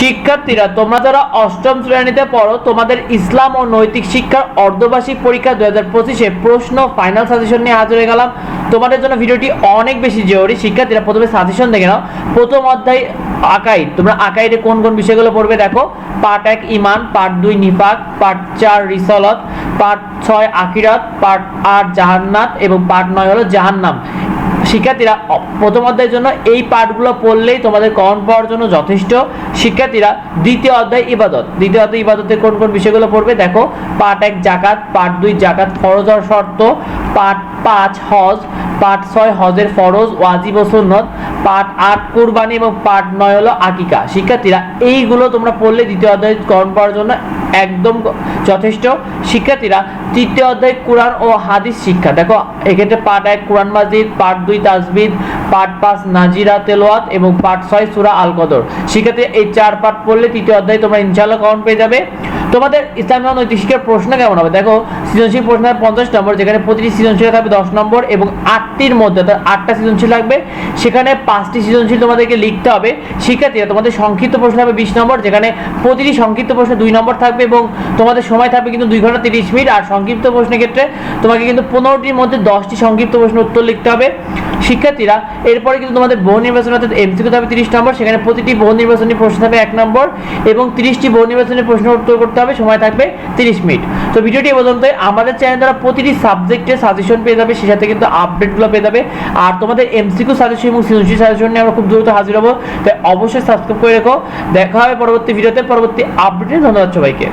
শিক্ষার্থীরা, তোমরা যারা অষ্টম শ্রেণীতে পড়ো, তোমাদের ইসলাম ও নৈতিক শিক্ষার অর্ধবার্ষিক পরীক্ষা দু হাজার পঁচিশে প্রশ্ন ফাইনাল সাজেশন নিয়ে হাজির হয়ে গেলাম। তোমাদের জন্য ভিডিওটি অনেক বেশি জরুরি। শিক্ষার্থীরা প্রথমে সাজেশন দেখে নাও। প্রথম অধ্যায় আকাইদ তোমরা আকাইডে কোন কোন বিষয়গুলো পড়বে দেখো। পার্ট এক ইমান পার্ট দুই, নিফাক। পার্ট চার, রিসলত। পার্ট ছয় আকিরাত পার্ট আট, জাহান্নাত। এবং পার্ট নয় হলো জাহান্নাম। শিক্ষার্থীরা প্রথম অধ্যায়ের জন্য এই পাঠগুলো পড়লেই তোমাদের কমন পাওয়ার জন্য যথেষ্ট। শিক্ষার্থীরা, দ্বিতীয় অধ্যায় ইবাদত। দ্বিতীয় অধ্যায় ইবাদতে কোন কোন বিষয়গুলো পড়বে? দেখো, পাঠ এক জাকাত, পাঠ দুই জাকাত ফরজ আর শর্ত, পাঠ পাঁচ হজ, পাঠ ছয় হজের ফরজ, ওয়াজিব ও সুন্নত। পাঠ আট কুরবানি এবং পাঠ নয় হলো আকিকা। শিক্ষার্থীরা, এইগুলো তোমরা পড়লে দ্বিতীয় অধ্যায় কমন পাওয়ার জন্য একদম যথেষ্ট। শিক্ষার্থীরা, তৃতীয় অধ্যায় কোরআন ও হাদিস শিক্ষা। দেখো, এক্ষেত্রে পাঠ এক কোরআন মাজিদ, পাঠ দুই তাজবিদ পাঠ পাঁচ নাজিরা তেলোয়াত এবং পাঠ ছয় সুরা আল কদর শিক্ষার্থী এই চার পাঠ পড়লে তৃতীয় অধ্যায় তোমরা ইনশাআল্লাহ কমন পেয়ে যাবে। তোমাদের ইসলামী নৈতিক শিক্ষার প্রশ্ন কেমন হবে? দেখো, সৃজনশীল প্রশ্ন পঞ্চাশ নম্বর, যেখানে প্রতিটি সৃজনশীল থাকবে দশ নম্বর এবং আটটির মধ্যে, অর্থাৎ আটটা সৃজনশীল লাগবে, সেখানে পাঁচটি সৃজনশীল তোমাদেরকে লিখতে হবে। শিক্ষার্থীরা, তোমাদের সংক্ষিপ্ত প্রশ্ন হবে বিশ নম্বর, যেখানে প্রতিটি সংক্ষিপ্ত প্রশ্নে দুই নম্বর থাকবে এবং তোমাদের সময় থাকবে কিন্তু দুই ঘণ্টা তিরিশ মিনিট। আর সংক্ষিপ্ত প্রশ্নের ক্ষেত্রে তোমাকে কিন্তু পনেরোটির মধ্যে দশটি সংক্ষিপ্ত প্রশ্নের উত্তর লিখতে হবে। শিক্ষার্থীরা, এরপরে কিন্তু তোমাদের বহু নির্বাচন, অর্থাৎ এমসিকিউ থাকবে তিরিশ নম্বর, সেখানে প্রতিটি বহু নির্বাচনী প্রশ্ন থাকবে এক নম্বর এবং তিরিশটি বহু নির্বাচনী প্রশ্ন উত্তর করতে হবে, সময় থাকবে তিরিশ মিনিট। তো ভিডিওটি পর্যন্ত আমাদের চ্যানেল দ্বারা প্রতিটি সাবজেক্টে সাজেশন পেয়ে যাবে সে সাথে কিন্তু আপডেটগুলো পেয়ে যাবে। আর তোমাদের এমসিকিউ সাজেশন এবং সৃজনশীল সাজেশন নিয়ে আমরা খুব দ্রুত হাজির হব। তাই অবশ্যই সাবস্ক্রাইব করে রেখো। দেখা হবে পরবর্তী ভিডিওতে পরবর্তী আপডেটে ধন্যবাদ সবাইকে।